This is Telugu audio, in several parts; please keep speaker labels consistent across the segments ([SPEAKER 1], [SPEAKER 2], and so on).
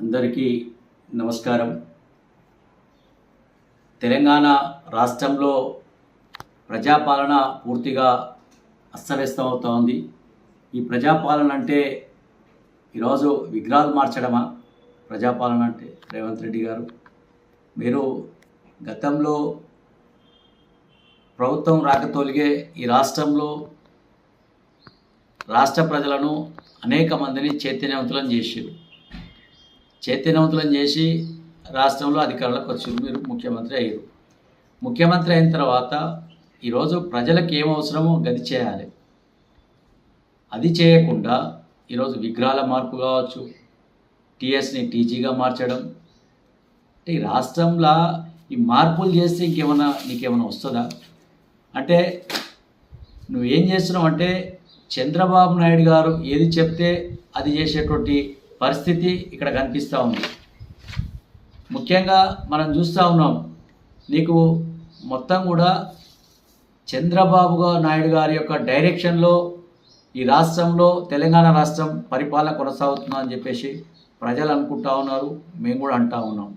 [SPEAKER 1] అందరికీ నమస్కారం. తెలంగాణ రాష్ట్రంలో ప్రజాపాలన పూర్తిగా అస్తవ్యస్తం అవుతూ ఉంది ఈ ప్రజాపాలన అంటే ఈరోజు విగ్రహాలు మార్చడమా? ప్రజాపాలన అంటే రేవంత్ రెడ్డి గారు. మీరు గతంలో ప్రభుత్వం రాకతోలిగే ఈ రాష్ట్రంలో రాష్ట్ర ప్రజలను అనేక మందిని చైతన్యవంతులను చేశారు. చైతన్యవంతులను చేసి రాష్ట్రంలో అధికారులకు వచ్చారు. మీరు ముఖ్యమంత్రి అయ్యారు. ముఖ్యమంత్రి అయిన తర్వాత ఈరోజు ప్రజలకు ఏం అవసరమో గది చేయాలి. అది చేయకుండా ఈరోజు విగ్రహాల మార్పు కావచ్చు టీఎస్ని టీజీగా మార్చడం అంటే ఈ రాష్ట్రంలో ఈ మార్పులు చేస్తే ఇంకేమైనా నీకేమైనా వస్తుందా? అంటే నువ్వేం చేస్తున్నావు అంటే చంద్రబాబు నాయుడు గారు ఏది చెప్తే అది చేసేటువంటి పరిస్థితి ఇక్కడ కనిపిస్తూ ఉంది. ముఖ్యంగా మనం చూస్తూ ఉన్నాం నీకు మొత్తం కూడా చంద్రబాబు నాయుడు గారి యొక్క డైరెక్షన్లో ఈ రాష్ట్రంలో తెలంగాణ రాష్ట్రం పరిపాలన కొనసాగుతుందా అని చెప్పేసి ప్రజలు అనుకుంటా ఉన్నారు మేము కూడా అంటా ఉన్నాం.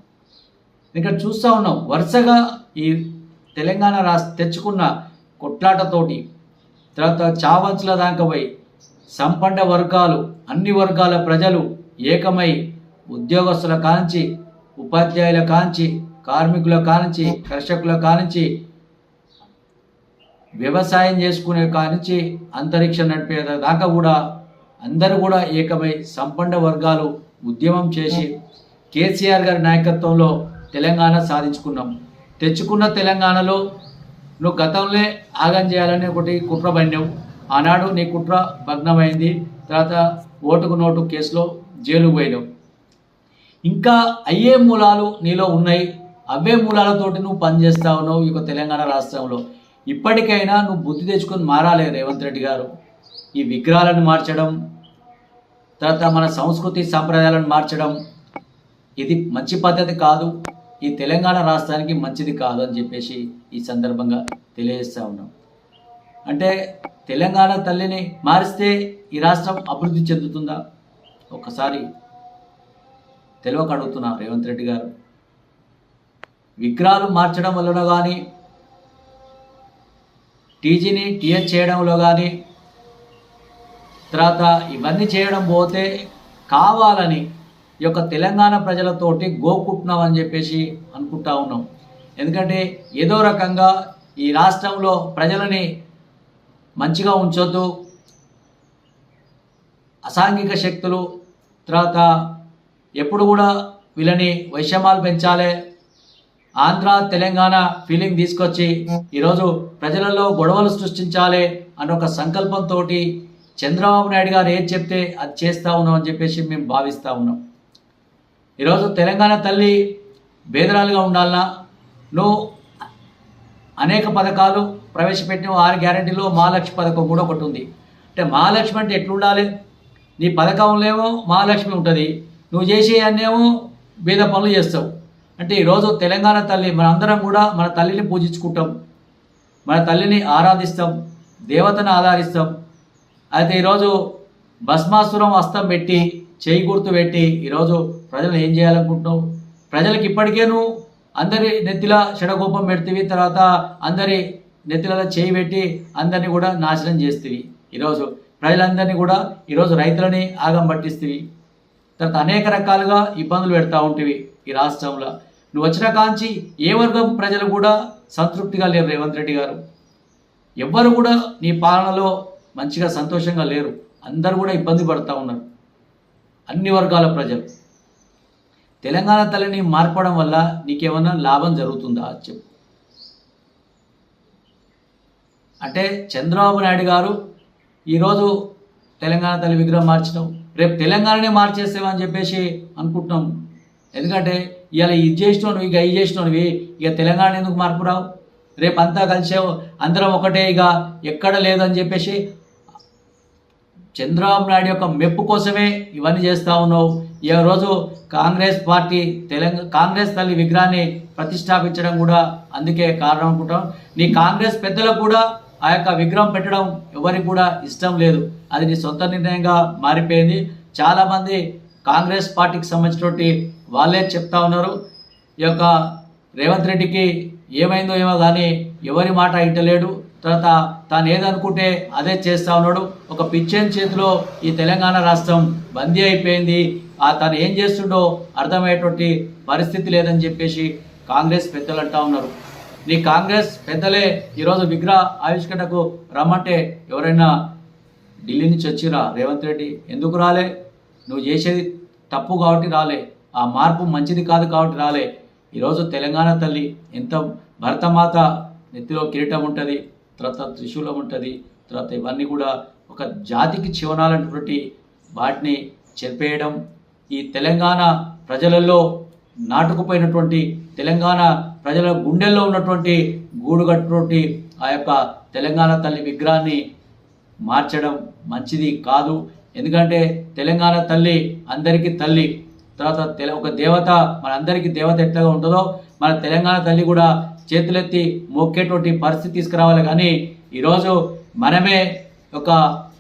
[SPEAKER 1] ఇక్కడ చూస్తూ ఉన్నాం వరుసగా ఈ తెలంగాణ రాష్ట్ర తెచ్చుకున్న కొట్లాటతోటి తర్వాత చావంచుల దాకా పోయి సంపన్న వర్గాలు అన్ని వర్గాల ప్రజలు ఏకమై ఉద్యోగస్తుల కాంచి ఉపాధ్యాయుల కాంచి కార్మికుల కానించి కర్షకుల కానించి వ్యవసాయం చేసుకునే కానించి అంతరిక్షం నడిపే దాకా కూడా అందరూ కూడా ఏకమై సంపన్న వర్గాలు ఉద్యమం చేసి కేసీఆర్ గారి నాయకత్వంలో తెలంగాణ సాధించుకున్నాం. తెచ్చుకున్న తెలంగాణలో నువ్వు గతంలో ఆగం చేయాలని ఒకటి కుట్ర బండావు ఆనాడు నీ కుట్ర భగ్నమైంది. తర్వాత ఓటుకు నోటు కేసులో జైలు పోయినావు. ఇంకా అయ్యే మూలాలు నీలో ఉన్నాయి. అవే మూలాలతోటి నువ్వు పనిచేస్తా ఉన్నావు ఈ యొక్క తెలంగాణ రాష్ట్రంలో. ఇప్పటికైనా నువ్వు బుద్ధి తెచ్చుకొని మారాలి రేవంత్ రెడ్డి గారు. ఈ విగ్రహాలను మార్చడం తర్వాత మన సంస్కృతి సాంప్రదాయాలను మార్చడం ఇది మంచి పద్ధతి కాదు. ఈ తెలంగాణ రాష్ట్రానికి మంచిది కాదు అని చెప్పేసి ఈ సందర్భంగా తెలియజేస్తూ ఉన్నాం. అంటే తెలంగాణ తల్లిని మారిస్తే ఈ రాష్ట్రం అభివృద్ధి చెందుతుందా? ఒకసారి తెలియక అడుగుతున్నా రేవంత్ రెడ్డి గారు. విగ్రహాలు మార్చడం వలన కానీ టీజీని టీహెచ్ చేయడంలో కానీ తర్వాత ఇవన్నీ చేయడం పోతే కావాలని ఈ యొక్క తెలంగాణ ప్రజలతోటి గోకుంటున్నాం అని చెప్పేసి అనుకుంటా ఉన్నాం. ఎందుకంటే ఏదో రకంగా ఈ రాష్ట్రంలో ప్రజలని మంచిగా ఉంచొద్దు అసాంఘిక శక్తులు తర్వాత ఎప్పుడు కూడా వీళ్ళని వైషమ్యాలు పెంచాలి. ఆంధ్ర తెలంగాణ ఫీలింగ్ తీసుకొచ్చి ఈరోజు ప్రజలలో గొడవలు సృష్టించాలి అనే ఒక సంకల్పంతో చంద్రబాబు నాయుడు గారు ఏది చెప్తే అది చేస్తూ ఉన్నాం అని చెప్పేసి మేము భావిస్తూ ఉన్నాం. ఈరోజు తెలంగాణ తల్లి బేదరాలుగా ఉండాలన్నా నువ్వు అనేక పథకాలు ప్రవేశపెట్టిన ఆరు గ్యారెంటీలో మహాలక్ష్మి పథకం కూడా ఒకటి ఉంది. అంటే మహాలక్ష్మి అంటే ఎట్లుండాలి? నీ పథకంలేమో మహాలక్ష్మి ఉంటుంది. నువ్వు చేసే అన్నేమో బీద పనులు చేస్తావు. అంటే ఈరోజు తెలంగాణ తల్లి మనందరం కూడా మన తల్లిని పూజించుకుంటాం. మన తల్లిని ఆరాధిస్తాం దేవతను ఆధారిస్తాం అయితే ఈరోజు భస్మాసురం హస్తం పెట్టి చేయి గుర్తు పెట్టి ఈరోజు ప్రజలు ఏం చేయాలనుకుంటున్నావు? ప్రజలకు ఇప్పటికే నువ్వు అందరి నెత్తిల షడగోపం పెడితే తర్వాత అందరి నెత్తిల చేయి పెట్టి అందరినీ కూడా నాశనం చేస్తుంది ఈరోజు ప్రజలందరినీ కూడా ఈరోజు రైతులని ఆగం పట్టిస్తుంది తర్వాత అనేక రకాలుగా ఇబ్బందులు పెడతా ఉంటివి ఈ రాష్ట్రంలో. నువ్వు వచ్చిన కాంచి ఏ వర్గం ప్రజలు కూడా సంతృప్తిగా లేరు రేవంత్ రెడ్డి గారు. ఎవ్వరు కూడా నీ పాలనలో మంచిగా సంతోషంగా లేరు. అందరూ కూడా ఇబ్బంది పడుతూ ఉన్నారు. అన్ని వర్గాల ప్రజలు. తెలంగాణ తల్లిని మార్పడం వల్ల నీకేమన్నా లాభం జరుగుతుందా? చెప్పు. అంటే చంద్రబాబు నాయుడు గారు ఈరోజు తెలంగాణ తల్లి విగ్రహం మార్చినాం రేపు తెలంగాణనే మార్చేస్తామని చెప్పేసి అనుకుంటున్నాం. ఎందుకంటే ఇవాళ ఇది చేసినవి ఇక ఇది చేసినవి ఇక తెలంగాణ ఎందుకు మార్పు రావు? రేపు అంతా కలిసావు అందరం ఒకటే ఇక ఎక్కడ లేదని చెప్పేసి చంద్రబాబు నాయుడు యొక్క మెప్పు కోసమే ఇవన్నీ చేస్తూ ఉన్నావు. ఈ రోజు కాంగ్రెస్ పార్టీ తెలంగాణ కాంగ్రెస్ తల్లి విగ్రహాన్ని ప్రతిష్టాపించడం కూడా అందుకే కారణం అనుకుంటాం. నీ కాంగ్రెస్ పెద్దలకు కూడా ఆ యొక్క విగ్రహం పెట్టడం ఎవరికి కూడా ఇష్టం లేదు. అది నీ సొంత నిర్ణయంగా మారిపోయింది. చాలామంది కాంగ్రెస్ పార్టీకి సంబంధించినటువంటి వాళ్ళే చెప్తా ఉన్నారు. ఈ యొక్క రేవంత్ రెడ్డికి ఏమైందో ఏమో కానీ ఎవరి మాట ఇంటలేడు. తర్వాత తాను ఏదనుకుంటే అదే చేస్తా ఉన్నాడు. ఒక పిచ్చెన్ చేతిలో ఈ తెలంగాణ రాష్ట్రం బందీ అయిపోయింది. ఆ తను ఏం చేస్తుండో అర్థమయ్యేటువంటి పరిస్థితి లేదని చెప్పేసి కాంగ్రెస్ పెద్దలు అంటా ఉన్నారు. నీ కాంగ్రెస్ పెద్దలే ఈరోజు విగ్రహ ఆవిష్కరణకు రమ్మంటే ఎవరైనా ఢిల్లీ నుంచి వచ్చిరా రేవంత్ రెడ్డి ఎందుకు రాలే? నువ్వు చేసేది తప్పు కాబట్టి రాలే. ఆ మార్పు మంచిది కాదు కాబట్టి రాలే. ఈరోజు తెలంగాణ తల్లి ఎంత భరతమాత నెత్తిలో కిరీటం ఉంటుంది తర్వాత త్రిశూలం ఉంటుంది తర్వాత ఇవన్నీ కూడా ఒక జాతికి చివనాలన్నటువంటి వాటిని చెప్పేయడం ఈ తెలంగాణ ప్రజలలో నాటుకుపోయినటువంటి తెలంగాణ ప్రజల గుండెల్లో ఉన్నటువంటి గూడుగట్టుటువంటి ఆ యొక్క తెలంగాణ తల్లి విగ్రహాన్ని మార్చడం మంచిది కాదు. ఎందుకంటే తెలంగాణ తల్లి అందరికీ తల్లి. తర్వాత తెల ఒక దేవత మనందరికీ దేవత ఎట్లాగా ఉంటుందో మన తెలంగాణ తల్లి కూడా చేతులెత్తి మొక్కేటువంటి పరిస్థితి తీసుకురావాలి. కానీ ఈరోజు మనమే ఒక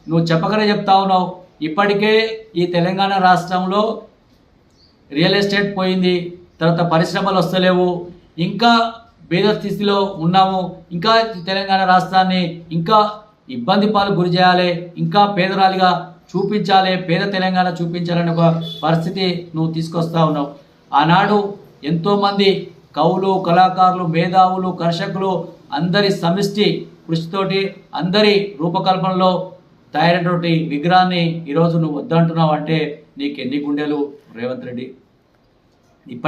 [SPEAKER 1] నువ్వు చెప్పకనే చెప్తా ఉన్నావు. ఇప్పటికే ఈ తెలంగాణ రాష్ట్రంలో రియల్ ఎస్టేట్ పోయింది తర్వాత పరిశ్రమలు వస్తలేవు ఇంకా పేద స్థితిలో ఉన్నాము ఇంకా తెలంగాణ రాష్ట్రాన్ని ఇంకా ఇబ్బంది పాలు గురి చేయాలి ఇంకా పేదరాలిగా చూపించాలి పేద తెలంగాణ చూపించాలనే ఒక పరిస్థితి నువ్వు తీసుకొస్తా ఉన్నావు. ఆనాడు ఎంతోమంది కవులు కళాకారులు మేధావులు కర్షకులు అందరి సమిష్టి కృషితోటి అందరి రూపకల్పనలో తయారైనటువంటి విగ్రహాన్ని ఈరోజు నువ్వు వద్దంటున్నావు అంటే నీకు ఎన్ని గుండెలు రేవంత్ రెడ్డి? ఇప్పటికీ